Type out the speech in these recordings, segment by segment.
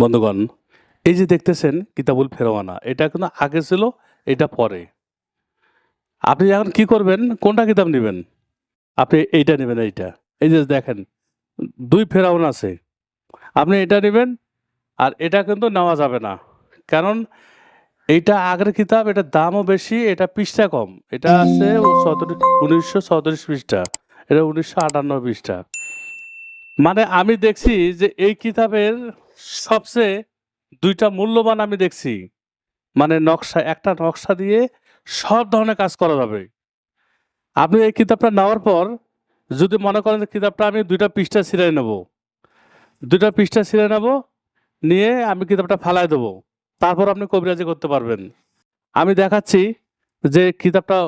বন্ধুগণ, এই যে দেখতেছেন কিতাবুল ফেরওয়ানা এটা কিন্তু আগে ছিল, এটা পরে। আপনি এখন কি করবেন? কোনটা কিতাব নেবেন? আপনি এইটা নেবেন, এইটা। এই যে দেখেন, দুই ফেরাউন আছে। আপনি এটা নেবেন, আর এটা কিন্তু নেওয়া যাবে না। কারণ এইটা আগের কিতাব, এটার দামও বেশি, এটা পৃষ্ঠা কম। এটা আছে উনিশশো চৌত্রিশ পৃষ্ঠা। এটা উনিশশো আটান্ন পৃষ্ঠা। মানে আমি দেখছি যে এই কিতাবের সবচেয়ে দুইটা মূল্যবান আমি দেখছি। মানে নকশা, একটা নকশা দিয়ে সব ধরনের কাজ করা যাবে। আপনি এই কিতাবটা নেওয়ার পর যদি মনে করেন যে কিতাবটা আমি দুইটা পৃষ্ঠা ছিঁড়ে নেব। দুইটা পৃষ্ঠা ছিঁড়ে নেব, নিয়ে আমি কিতাবটা ফালাই দেবো। তারপর আপনি কবিরাজি করতে পারবেন। আমি দেখাচ্ছি যে কিতাবটা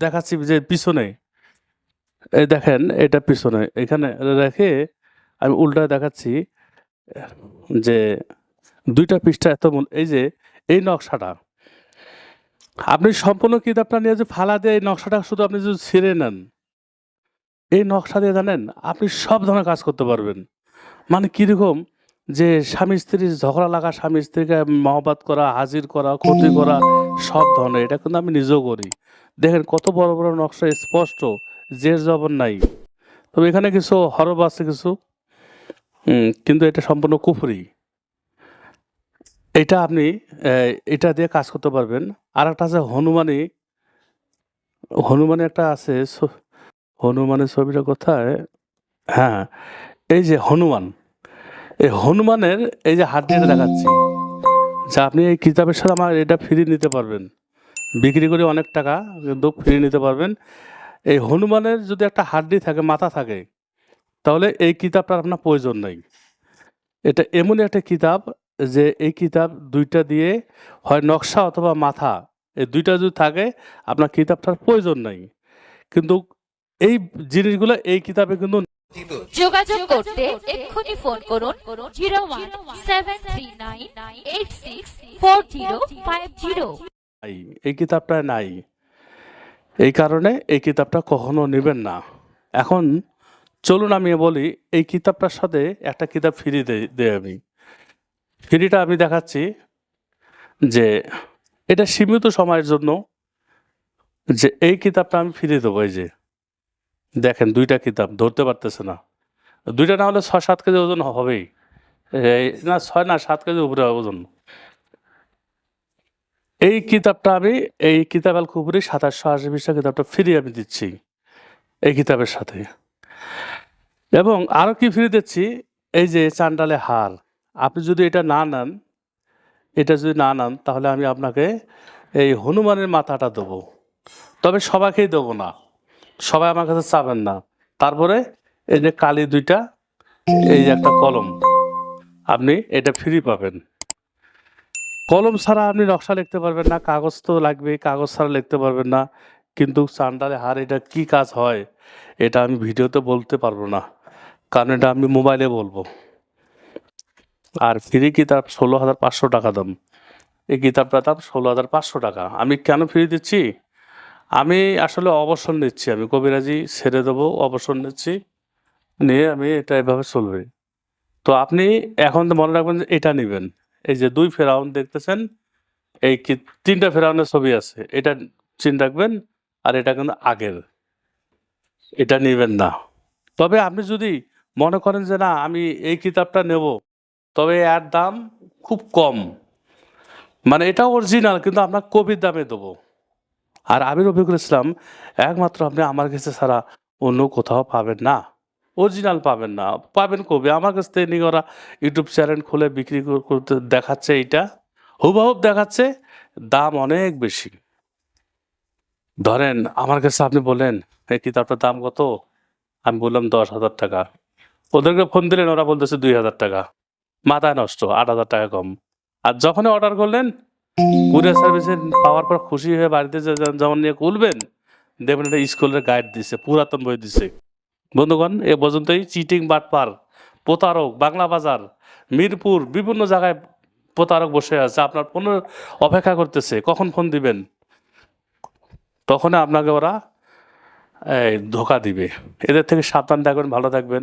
দেখাচ্ছি যে পিছনে। এই দেখেন, এটা পিছনে। এখানে রেখে আমি উল্টা দেখাচ্ছি, যে দুইটা পৃষ্ঠা এত এই যে, এই নকশাটা। আপনি সম্পূর্ণ কিতাবটা নিয়ে যে ফালা দিয়ে এই নকশাটা শুধু আপনি যদি ছিঁড়ে নেন, এই নকশা দিয়ে জানেন, আপনি সব ধরনের কাজ করতে পারবেন। মানে কীরকম যে স্বামী স্ত্রীর ঝগড়া লাগা, স্বামী স্ত্রীকে মহবাদ করা, হাজির করা, ক্ষতি করা, সব ধরনের, এটা কিন্তু আমি নিজেও করি। দেখেন কত বড় বড় নকশা স্পষ্ট জের জবর নাই। তবে এখানে কিছু হরব আছে কিছু। কিন্তু এটা সম্পূর্ণ কুফরি। এটা আপনি এটা দিয়ে কাজ করতে পারবেন। আর একটা আছে হনুমানি, হনুমানে একটা আছে হনুমানের ছবিটা কোথায়? হ্যাঁ এই যে হনুমান, এই হনুমানের এই যে হাড্ডিটা দেখাচ্ছি, যা আপনি এই কিতাবের সাথে আমার এটা ফ্রি নিতে পারবেন। বিক্রি করে অনেক টাকা কিন্তু ফ্রি নিতে পারবেন। এই হনুমানের যদি একটা হাড্ডি থাকে, মাথা থাকে তাহলে এই কিতাবটার আপনার প্রয়োজন নেই। এটা এমনই একটা কিতাব যে এই কিতাব দুইটা দিয়ে হয় নকশা অথবা মাথা এই দুইটা যদি থাকে আপনার কিতাবটার প্রয়োজন নেই। কিন্তু এই জিনিসগুলো এই কিতাবে কিন্তু যোগাযোগ করতে এক্ষুনি ফোন করুন zero one seven three nine eight six four zero five zero. নাই এই কিতাবটা নাই। এই কারণে এই কিতাবটা কখনো নেবেন না। এখন চলুন আমি বলি, এই কিতাবটার সাথে একটা কিতাব ফ্রি দেয় আমি। ফ্রিটা আমি দেখাচ্ছি যে এটা সীমিত সময়ের জন্য যে এই কিতাবটা আমি ফ্রি দেবো, এই যে। দেখেন, দুইটা কিতাব, ধরতে পারতেছে না। দুইটা না হলে ছয়, সাত কেজি ওজন হবেই। না, ছয় না, সাত কেজি উপরে ওজন। এই কিতাবটা আমি, এই কিতাব আল কুবরি সাতাশশো আশি পৃষ্ঠা কিতাবটা ফ্রি আমি দিচ্ছি, এই কিতাবের সাথে। এবং আরও কি ফ্রি দিচ্ছি এই যে চান্ডালে হার আপনি যদি এটা না নেন, এটা যদি না নেন, তাহলে আমি আপনাকে এই হনুমানের মাথাটা দেবো। তবে সবাইকেই দেবো না। সবাই আমার কাছে চাবেন না। তারপরে এই যে কালি দুইটা, এই যে একটা কলম, আপনি এটা ফ্রি পাবেন। কলম ছাড়া আপনি নকশা লিখতে পারবেন না, কাগজ তো লাগবে কাগজ ছাড়া লিখতে পারবেন না। কিন্তু চান্ডালে হার এটা কি কাজ হয়, এটা আমি ভিডিওতে বলতে পারব না। কারণ এটা আমি মোবাইলে বলব। আর ফ্রি কিতাব ষোলো হাজার পাঁচশো টাকা দাম। এই কিতাবটার দাম ষোলো হাজার পাঁচশো টাকা। আমি কেন ফ্রি দিচ্ছি? আমি আসলে অবসর নিচ্ছি। আমি কবিরাজি ছেড়ে দেবো, অবসর নিচ্ছি। নিয়ে আমি এটা এভাবে চলবে। তো আপনি এখন তো মনে রাখবেন যে এটা নেবেন। এই যে দুই ফেরাউন দেখতেছেন, এই তিনটা ফেরাউনের ছবি আছে। এটা চিন্তা রাখবেন, আর এটা কিন্তু আগের। এটা নেবেন না। তবে আপনি যদি মনে করেন যে, না, আমি এই কিতাবটা নেব। তবে এর দাম খুব কম। মানে এটা অরিজিনাল কিন্তু আপনার কবির দামে দেবো। আর আমির রফিকুল ইসলাম, একমাত্র আপনি আমার কাছে ছাড়া অন্য কোথাও পাবেন না। অরিজিনাল পাবেন না। পাবেন কবি? আমার কাছ থেকে ওরা ইউটিউব চ্যানেল খুলে বিক্রি করতে দেখাচ্ছে এইটা। হুবহুব দেখাচ্ছে, দাম অনেক বেশি। ধরেন, আমার কাছে আপনি বলেন, এই কিতাবটার দাম কত? আমি বললাম, দশ হাজার টাকা। ওদেরকে ফোন দিলেন, ওরা বলতেছে দুই হাজার টাকা। মাথায় নষ্ট, আট হাজার টাকা কম। আর যখনই অর্ডার করলেন কুরিয়ার সার্ভিসে পাওয়ার পর খুশি হয়ে বাড়িতে যেমন নিয়ে খুলবেন, দেখবেন একটা স্কুলের গাইড দিছে, পুরাতন বই দিছে। বন্ধুগণ, এ পর্যন্তই চিটিং বাটপার, প্রতারক, বাংলা বাজার, মিরপুর, বিভিন্ন জায়গায় প্রতারক বসে আছে। আপনার ফোন অপেক্ষা করতেছে, কখন ফোন দিবেন? তখন আপনাকে ওরা, এই ধোকা দিবে। এদের থেকে সাবধান থাকবেন, ভালো থাকবেন।